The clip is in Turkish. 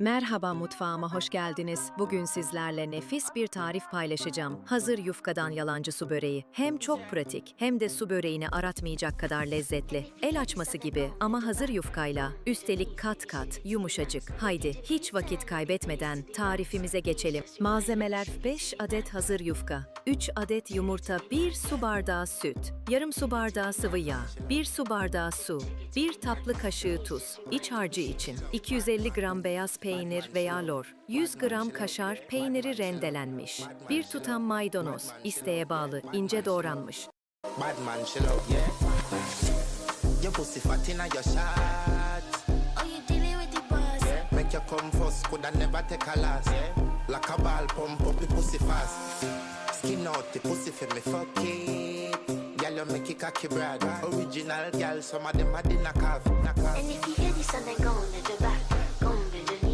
Merhaba mutfağıma hoş geldiniz. Bugün sizlerle nefis bir tarif paylaşacağım. Hazır yufkadan yalancı su böreği. Hem çok pratik hem de su böreğini aratmayacak kadar lezzetli. El açması gibi ama hazır yufkayla. Üstelik kat kat, yumuşacık. Haydi hiç vakit kaybetmeden tarifimize geçelim. Malzemeler 5 adet hazır yufka, 3 adet yumurta, 1 su bardağı süt, yarım su bardağı sıvı yağ, 1 su bardağı su, 1 tatlı kaşığı tuz, iç harcı için 250 gram beyaz peynir veya lor, 100 gram kaşar peyniri rendelenmiş, 1 tutam maydanoz, isteğe bağlı ince doğranmış, Bad man, chill out, yeah. Your pussy fat inna your shot. You dealing with the boss? Yeah. Make you come first, coulda never take a last. Yeah. Like a ball, pump up the pussy fast. Skin out the pussy for me, fuck it. Girl, you make it cocky brag. Original girl, some of them are the knock off,